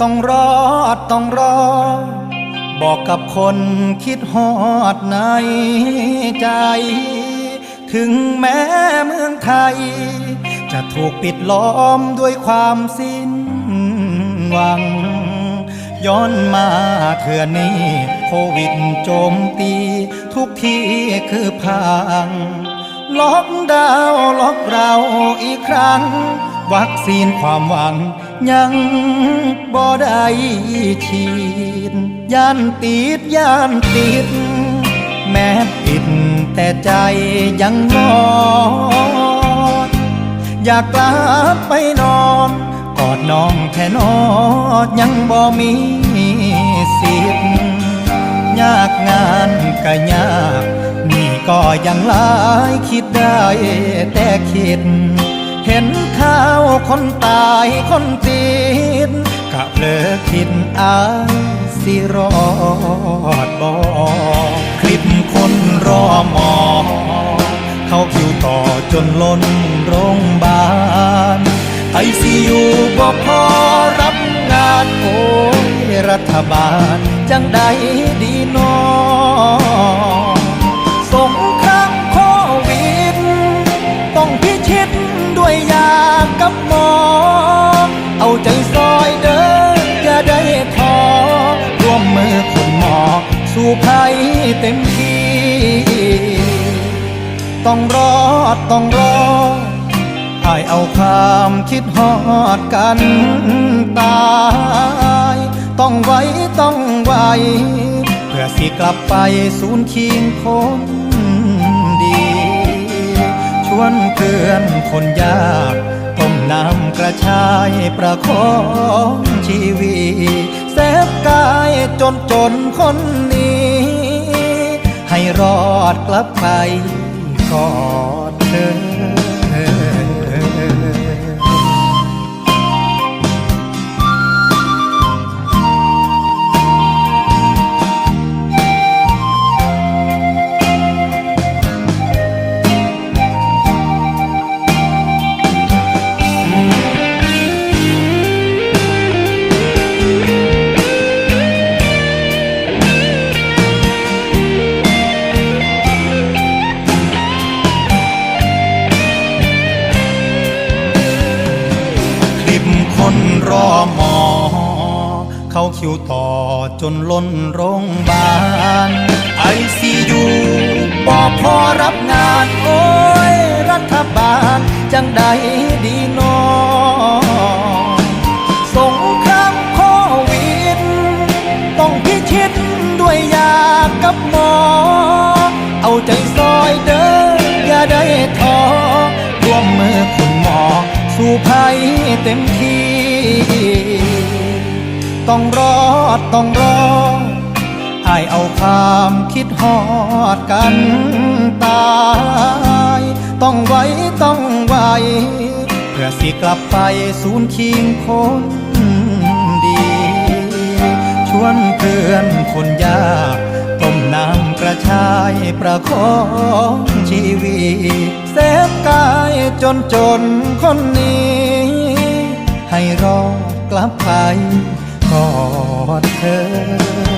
ต้องรอดต้องรอ บอกกับคนคิดฮอดในใจ ถึงแม้เมืองไทย จะถูกปิดล้อมด้วยความสิ้นหวัง ย้อนมาเถื่อนี้ โควิดโจมตี ทุกที่คือพัง ล็อกดาวล็อกเราอีกครั้ง วัคซีนความหวัง ยังบ่ได้ฉีดย่านติดย่านติด แม้ปิดแต่ใจยังงอดอยากกลับไปนอนกอดน้องแค่นอดยังบ่มีสิทธิ์ยากงานก็ยาก ก็ยังหลายคิดได้แต่คิด เห็นข่าวคนตายคนติดกะเพลอคิดอายสิรอดบ่คลิปคนรอมอ เข้าคิวต่อจนล้นโรงพยาบาลไอซียูบ่พอรับงานโอ้ยรัฐบาลจังใดดีนอ เต็มที่ ต้องรอดต้องรอดอายเอาความคิดฮอดกันตาย ต้องไว้ต้องไว้เพื่อสิกลับไปศูนย์คิงคนดี ชวนเพื่อนคนยากต้มน้ำกระชายประคองชีวิตเซฟกายจนจนคนนี้ อดกลับไปกอดเธอ รอหมอ เข้าคิวต่อจนล้นโรงพยาบาลไอซียูบอพอรับงานโอ้ย รัฐบาล จังใดดีนอสงครามโควิด ต้องพิชิตด้วยยากับหมอ เอาใจซอยเดินอย่าได้ท้อร่วมมือคุณหมอ สู่ภัยเต็มที่ ต้องรอดต้องรอดอายเอาความคิดฮอดกันตาย ต้องไว้ต้องไว้เพื่อสิกลับไปศูนย์คิงคนดี ชวนเพื่อนคนยากต้มน้ำกระชายประคองชีวิตเซฟกายจนจนคนนี้ ภัยกอดเธอ